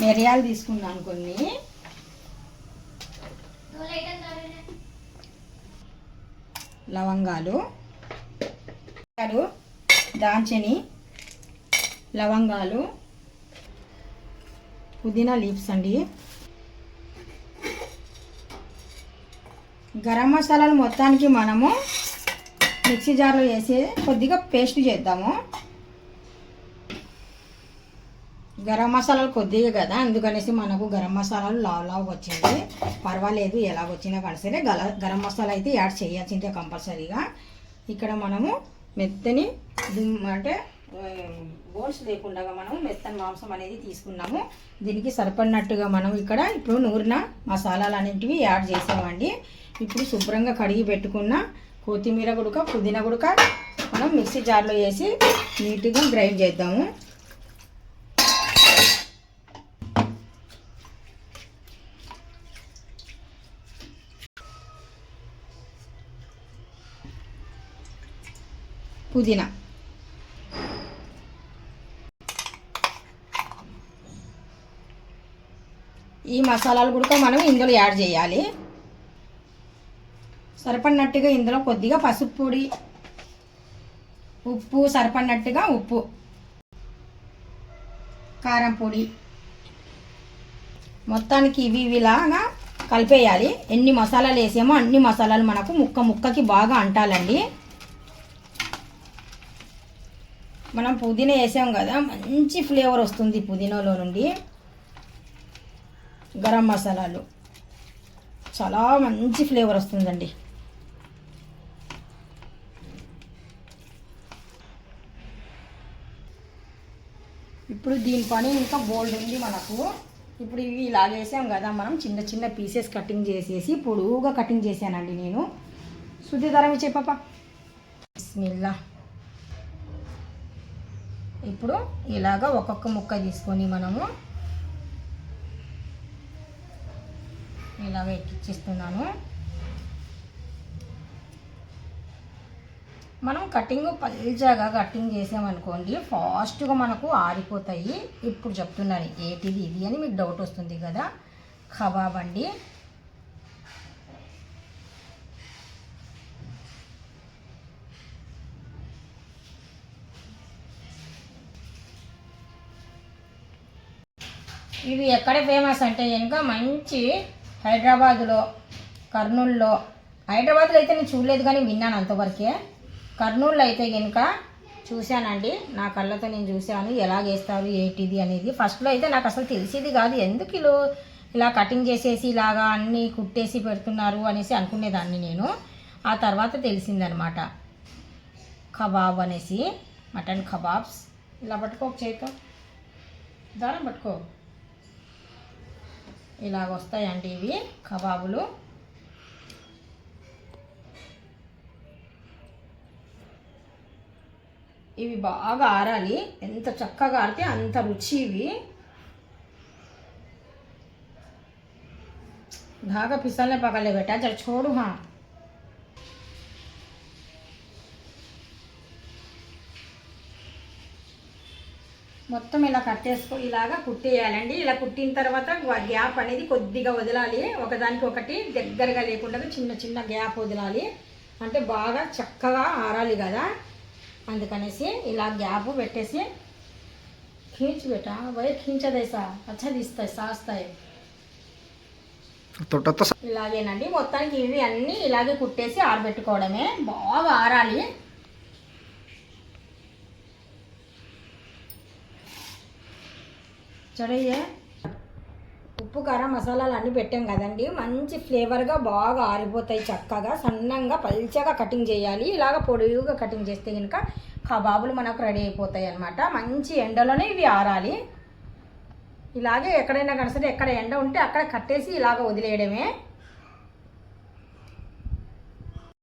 మిరియాలు తీసుకున్నాను కొన్ని. లవంగాలు. దాల్చిని లవంగాలు. పుదీనా లీవ్స్ అండి. గరం మసాలాలు మొత్తానికి మనము మిక్సీ జార్లో వేసి కొద్దిగా పేస్ట్ చేద్దాము. గరం మసాలాలు కొద్దిగా కదా అందుకనేసి మనకు గరం మసాలాలు లావ్ లావ్ వచ్చింది. పర్వాలేదు ఎలాగొచ్చినా కానీ సరే గల గరం మసాలా అయితే యాడ్ చేయాల్సిందే కంపల్సరీగా. ఇక్కడ మనము మెత్తని దుమ్ అంటే బోన్స్ లేకుండా మనం మెత్తని మాంసం అనేది తీసుకున్నాము. దీనికి సరిపడినట్టుగా మనం ఇక్కడ ఇప్పుడు నూరిన మసాలాలు అనేటివి యాడ్ చేసామండి. ఇప్పుడు శుభ్రంగా కడిగి పెట్టుకున్న కొత్తిమీర గుడక పుదీనా గుడక మనం మిక్సీ జార్లో వేసి నీట్గా గ్రైండ్ చేద్దాము. పుదీనా. ఈ మసాలాలు కూడా మనం ఇందులో యాడ్ చేయాలి. సరిపడినట్టుగా ఇందులో కొద్దిగా పసుపు పొడి ఉప్పు సరిపడినట్టుగా ఉప్పు కారం పొడి. మొత్తానికి ఇవి ఇవిలాగా కలిపేయాలి. ఎన్ని మసాలాలు వేసామో అన్ని మసాలాలు మనకు ముక్క ముక్కకి బాగా అంటాలండి. మనం పుదీనా వేసాం కదా మంచి ఫ్లేవర్ వస్తుంది పుదీనాలో నుండి. గరం మసాలాలు. చాలా మంచి ఫ్లేవర్ వస్తుందండి. ఇప్పుడు దీని పని ఇంకా బోల్డ్ ఉంది మనకు. ఇప్పుడు ఇవి ఇలా చేసాం కదా మనం చిన్న చిన్న పీసెస్ కటింగ్ చేసేసి పొడువుగా కటింగ్ చేశానండి నేను. శుద్ధి ధరం చెప్పపా బిస్మిల్లా. ఇప్పుడు ఇలాగ ఒక్కొక్క ముక్క తీసుకొని మనము ఇలాగ ఎక్కిచ్చిస్తున్నాను. మనం కటింగ్ పల్చగా కటింగ్ చేసామనుకోండి ఫాస్ట్గా మనకు ఆరిపోతాయి. ఇప్పుడు చెప్తున్నాను ఏంటిది ఇది అని మీకు డౌట్ వస్తుంది కదా. కబాబ్ అండి. ఇవి ఎక్కడ ఫేమస్ అంటే ఇంకా మంచి హైదరాబాదులో కర్నూలులో. హైదరాబాద్లో అయితే నేను చూడలేదు కానీ విన్నాను అంతవరకే. కర్నూలులో అయితే కనుక చూశానండి. నా కళ్ళతో నేను చూశాను. ఎలా చేస్తారు ఏంటిది అనేది. ఫస్ట్లో అయితే నాకు అసలు తెలిసేది కాదు. ఎందుకు ఇలా ఇలా కటింగ్ చేసేసి ఇలాగా అన్నీ కుట్టేసి పెడుతున్నారు అనేసి అనుకునేదాన్ని నేను. ఆ తర్వాత తెలిసిందనమాట. కబాబ్ అనేసి. Mutton kebabs. ఇలా పట్టుకో ఒక దారం పట్టుకో. ఇలాగ వస్తాయండి ఇవి కబాబులు ఇవి బాగా ఆరాలి ఎంత చక్కగా ఆరితే అంత రుచి ఇవి धागा फिसलने पकड़ले बेटा चल छोड़ू हाँ మొత్తం ఇలా కట్టేసుకో ఇలాగా కుట్టేయాలండి ఇలా కుట్టిన తర్వాత గ్యాప్ అనేది కొద్దిగా వదలాలి ఒకదానికి ఒకటి దగ్గరగా లేకుండా చిన్న చిన్న గ్యాప్ వదలాలి అంటే బాగా చక్కగా ఆరాలి కదా అందుకనేసి ఇలా గ్యాప్ పెట్టేసి खींच बेटा वही खींचद ऐसा अच्छा दिखता है सास्ता है తొట్టతో ఇలాగేనండి మొత్తానికి ఇవి అన్నీ ఇలాగే కుట్టేసి ఆరబెట్టుకోవడమే బాగా ఆరాలి చూడయ్యే. ఉప్పు కారం మసాలాలు అన్నీ పెట్టాం కదండి. మంచి ఫ్లేవర్గా బాగా ఆరిపోతాయి చక్కగా. సన్నంగా పల్చగా కటింగ్ చేయాలి. ఇలాగ పొడిగా కటింగ్ చేస్తే కనుక కబాబులు మనకు రెడీ అయిపోతాయి అన్నమాట. మంచి ఎండలోనే ఇవి ఆరాలి. ఇలాగే ఎక్కడైనా కానీ సరే ఎక్కడ ఎండ ఉంటే అక్కడ కట్టేసి ఇలాగ వదిలేయడమే.